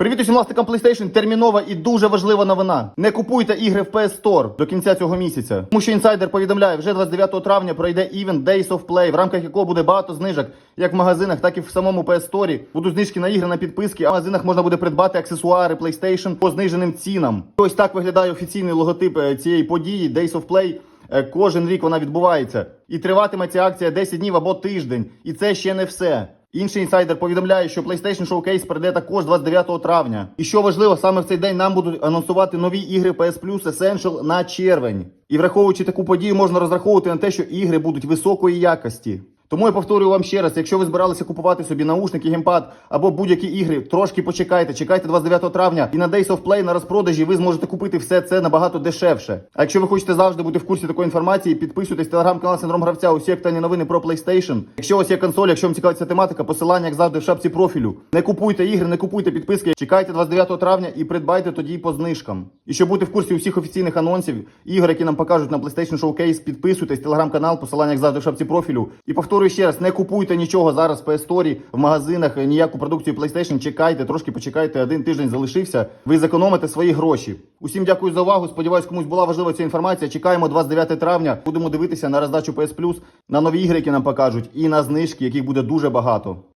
Привіт усім власникам PlayStation. Термінова і дуже важлива новина. Не купуйте ігри в PS Store до кінця цього місяця. Тому що інсайдер повідомляє, вже 29 травня пройде івент Days of Play, в рамках якого буде багато знижок, як в магазинах, так і в самому PS Store. Будуть знижки на ігри на підписки, а в магазинах можна буде придбати аксесуари PlayStation по зниженим цінам. Ось так виглядає офіційний логотип е, цієї події Days of Play. Е, Кожен рік вона відбувається. І триватиме ця акція 10 днів або тиждень. І це ще не все. Інший інсайдер повідомляє, що PlayStation Showcase прийде також 29 травня. І що важливо, саме в цей день нам будуть анонсувати нові ігри PS Plus Essential на червень. І враховуючи таку подію, можна розраховувати на те, що ігри будуть високої якості. Тому я повторюю вам ще раз: якщо ви збиралися купувати собі наушники, геймпад або будь-які ігри, трошки почекайте, чекайте 29 травня, і на Days of Play на розпродажі ви зможете купити все це набагато дешевше. А якщо ви хочете завжди бути в курсі такої інформації, підписуйтесь телеграм-канал Синдром Гравця. Усі актуальні новини про PlayStation. Якщо у вас є консоль, якщо вам цікава ця тематика, посилання як завжди в шапці профілю. Не купуйте ігри, не купуйте підписки. Чекайте 29 травня і придбайте тоді по знижкам. І щоб бути в курсі усіх офіційних анонсів, ігор, які нам покажуть на PlayStation Showcase, підписуйтесь, телеграм-канал, посилання як завжди в шапці профілю. І повторюю ще раз, не купуйте нічого зараз PS Store, в магазинах, ніяку продукцію PlayStation. Чекайте, трошки почекайте, один тиждень залишився. Ви зекономите свої гроші. Усім дякую за увагу. Сподіваюсь, комусь була важлива ця інформація. Чекаємо 29 травня. Будемо дивитися на роздачу PS Plus, на нові ігри, які нам покажуть, і на знижки, яких буде дуже багато.